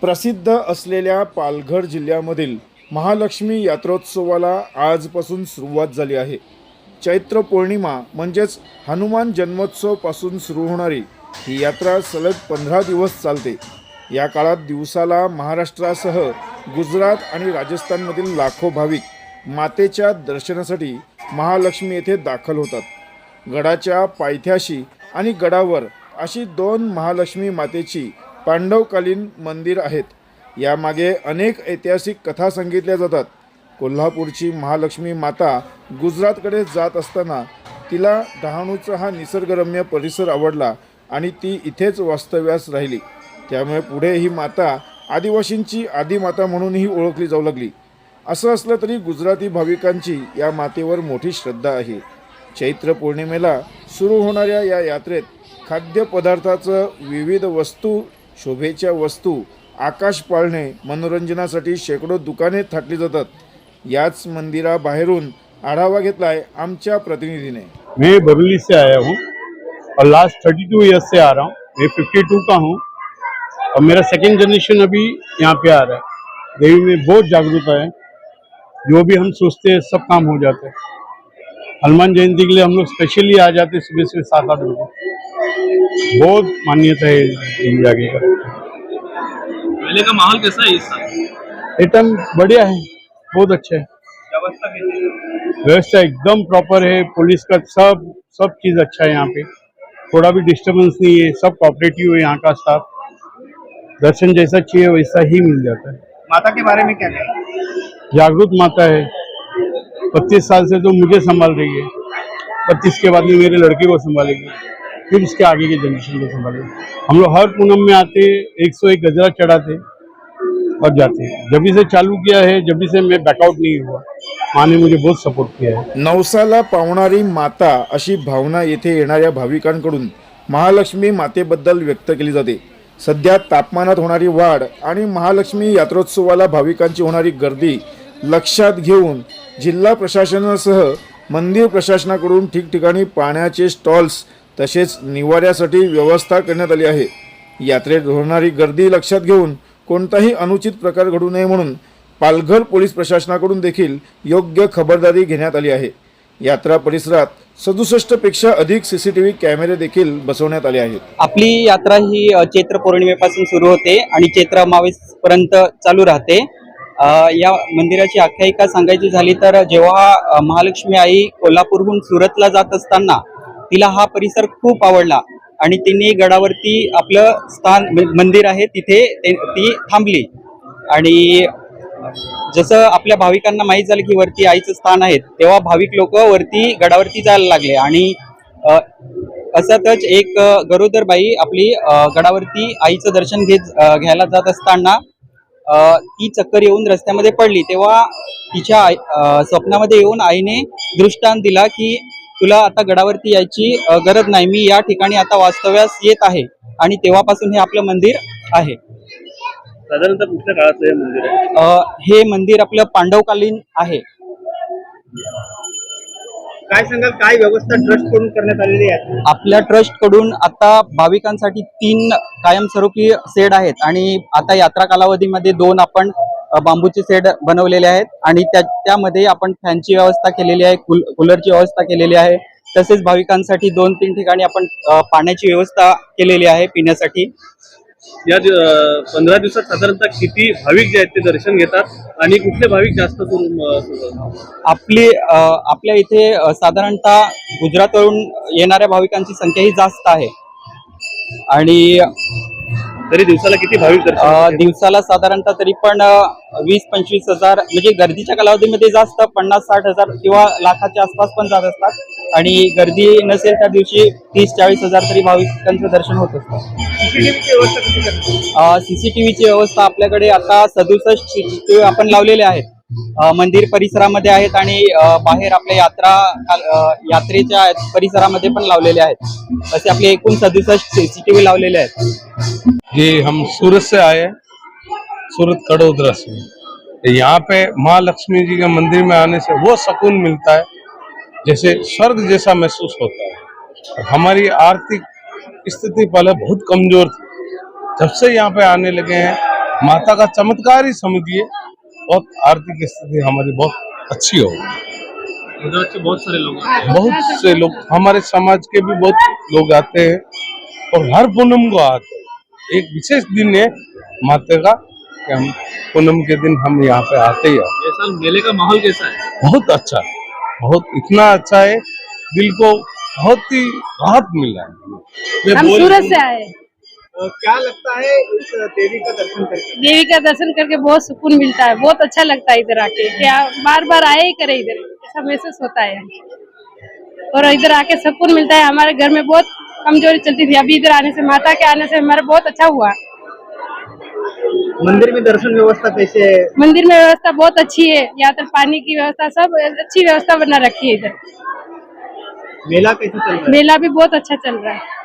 प्रसिद्ध असलेल्या पालघर जिल्ह्यामधील महालक्ष्मी यात्रोत्सवाला आजपासून सुरुवात झाली आहे. चैत्र पौर्णिमा म्हणजेच हनुमान जन्मोत्सवपासून सुरू होणारी ही यात्रा सलग पंधरा दिवस चालते. या काळात दिवसाला महाराष्ट्रासह गुजरात आणि राजस्थानमधील लाखो भाविक मातेच्या दर्शनासाठी महालक्ष्मी येथे दाखल होतात. गडाच्या पायथ्याशी आणि गडावर अशी दोन महालक्ष्मी मातेची पांडवकालीन मंदिर आहेत. यामागे अनेक ऐतिहासिक कथा सांगितल्या जातात. कोल्हापूरची महालक्ष्मी माता गुजरातकडे जात असताना तिला डहाणूचा हा निसर्गरम्य परिसर आवडला आणि ती इथेच वास्तव्यास राहिली. त्यामुळे पुढे ही माता आदिवासींची आदिमाता म्हणूनही ओळखली जाऊ लागली. असं असलं तरी गुजराती भाविकांची या मातेवर मोठी श्रद्धा आहे. चैत्र पौर्णिमेला सुरू होणाऱ्या या यात्रेत खाद्यपदार्थाचं विविध वस्तू शोभेच्या वस्तू आकाश पाळणे मनोरंजनासाठी शेकडो दुकाने थाटली जातात. याच मंदिराबाहेरून आढावा घेतलाय आमच्या प्रतिनिधीने. मैं बरेली से आया हूँ और लास्ट थर्टी टू ईयर्स से आ रहा हूँ. मैं फिफ्टी टू का हूँ. और मेरा सेकेंड जनरेशन अभी यहाँ पे आ रहा है. देवी में बहुत जागरूकता है. जो भी हम सोचते हैं सब काम हो जाता है. हनुमान जयंती के लिए हम लोग स्पेशली आ जाते हैं सुबह सुबह सात आठ बजे। बहुत मान्यता है देवी आगे का। मेले का माहौल कैसा है इस साल? एकदम बढ़िया है बहुत अच्छा है। व्यवस्था कैसी है व्यवस्था एकदम प्रॉपर है पुलिस का सब सब चीज़ अच्छा है यहाँ पे। थोड़ा भी डिस्टरबेंस नहीं है सब कॉपरेटिव है यहाँ का स्टाफ दर्शन जैसा चाहिए वैसा ही मिल जाता है। माता के बारे में क्या कहें? जागरूक माता है। पच्चीस साल से तो मुझे संभाल रही है। पच्चीस के बाद में मेरे लड़के को संभालेगी। फिर उसके आगे की जनरेशन को संभाले। हम लोग हर पूनम में आते एक सौ एक गजरा चढ़ाते और जाते। जब से चालू किया है जब से मैं बैकआउट नहीं हुआ माँ ने मुझे बहुत सपोर्ट किया है। नवसाला पावणारी माता अशी भावना येथे येणाऱ्या भाविकांकडून महालक्ष्मी मातेबद्दल व्यक्त केली जाते. सध्या तापमानात होणारी वाढ आणि महालक्ष्मी यात्रोत्सवाला भाविकांची होणारी गर्दी लक्षात घेऊन जिल्हा प्रशासनासह मंदिर प्रशासनाकडून ठिकठिकाणी पाण्याचे स्टॉल्स तसेच निवाऱ्यासाठी व्यवस्था करण्यात आली आहे. यात्रेत होणारी गर्दी लक्षात घेऊन कोणताही अनुचित प्रकार घडू नये म्हणून पालघर पोलीस प्रशासनाकडून देखील योग्य खबरदारी घेण्यात आली आहे. यात्रा परिसरात सदुसष्टपेक्षा अधिक सीसीटीव्ही कॅमेरे देखील बसवण्यात आले आहेत. आपली यात्रा ही चैत्र पौर्णिमेपासून सुरू होते आणि चैत्र अमावीसपर्यंत चालू राहते. या मंदिराची आख्यायिका सांगायची झाली तर जेव्हा महालक्ष्मी आई कोल्हापूरहून सुरतला जात असताना तिला हा परिसर खूप आवडला. आणि तिने गडावरती आपलं स्थान मंदिर आहे तिथे ती थांबली. आणि जसं आपल्या भाविकांना माहीत झालं की वरती आईचं स्थान आहे तेव्हा भाविक लोक वरती गडावरती जायला लागले. आणि असतच एक गरोदरबाई आपली गडावरती आईचं दर्शन घेत घ्यायला जात असताना ती चक्कर येऊन रस्त्यामध्ये पडली. तेव्हा तिच्या आई- स्वप्नामध्ये येऊन आईने दृष्टांत दिला की तुला आता गडावरती यायची गरज नाही. मी या ठिकाणी आता वास्तव्यास येत आहे आणि तेव्हापासून हे आपलं मंदिर आहे. साधारणतः कुठल्या काळाचं हे मंदिर आहे? अ, हे मंदिर आपलं पांडवकालीन आहे. काय सांगाल? काय व्यवस्था ट्रस्टकडून करण्यात आलेली आहे? आपल्या ट्रस्टकडून आता भाविकांसाठी तीन कायमस्वरूपी सेड आहेत आणि आता यात्रा कालावधीमध्ये दोन आपण बांबूचे सेड बनवलेले आहेत आणि त्या त्यामध्ये आपण फॅनची व्यवस्था केलेली आहे कूल कूलरची व्यवस्था केलेली आहे. तसेच भाविकांसाठी दोन तीन ठिकाणी आपण पाण्याची व्यवस्था केलेली आहे पिण्यासाठी. या पंधरा दिवसात साधारणतः किती भाविक जे आहेत ते दर्शन घेतात आणि कुठले भाविक जास्त करून आपली आपल्या इथे साधारणतः गुजरातवरून येणाऱ्या भाविकांची संख्या ही जास्त आहे. आणि तरी दिवसाला किती भाविक दर्शन? दिवसाला साधारणतः तरी पण वीस पंचवीस हजार म्हणजे गर्दीच्या कालावधीमध्ये जास्त पन्नास साठ हजार किंवा लाखाच्या आसपास पण जात असतात. आणि गर्दी नसेल त्या दिवशी तीस चाळीस हजार तरी भाविकांचं दर्शन होत असतं? सीसीटीव्हीची व्यवस्था आपल्याकडे आता सदुसष्ट सीसीटीव्ही आपण लावलेले आहेत. मंदिर परिसरामध्ये आहेत आणि बाहेर आपल्या यात्रा यात्रेच्या परिसरामध्ये पण लावलेले आहेत. असे आपले एकूण सदुसष्ट सीसीटीव्ही लावलेले आहेत. ये हम सूरत से आए हैं सूरत कड़ोदरा से। यहाँ पे माँ लक्ष्मी जी के मंदिर में आने से वो सुकून मिलता है जैसे स्वर्ग जैसा महसूस होता है। हमारी आर्थिक स्थिति पहले बहुत कमज़ोर थी। जब से यहाँ पे आने लगे हैं माता का चमत्कार ही समझिए बहुत आर्थिक स्थिति हमारी बहुत अच्छी हो से बहुत सारे लोग बहुत से लोग हमारे समाज के भी बहुत लोग आते हैं और हर पूनम को आते हैं। एक विशेष दिन है माता का कि हम पूनम के दिन हम यहाँ पे आते ही हैं साल मेले का माहौल कैसा है? बहुत अच्छा बहुत इतना अच्छा है दिल को बहुत ही राहत मिला है। हम सूरत से आए। क्या लगता है इस देवी का दर्शन करके? देवी का दर्शन करके बहुत सुकून मिलता है बहुत अच्छा लगता है इधर आके क्या बार बार आए ही करे इधर। ऐसा महसूस होता है। और इधर आके सुकून मिलता है हमारे घर में बहुत कमजोरी चलती थी। अभी इधर आने से माता के आने से हमारा बहुत अच्छा हुआ। मंदिर में दर्शन व्यवस्था कैसे है? मंदिर में व्यवस्था बहुत अच्छी है। यहाँ तक पानी की व्यवस्था सब अच्छी व्यवस्था बना रखी है इधर। मेला कैसे चल रहा है? मेला भी बहुत अच्छा चल रहा है।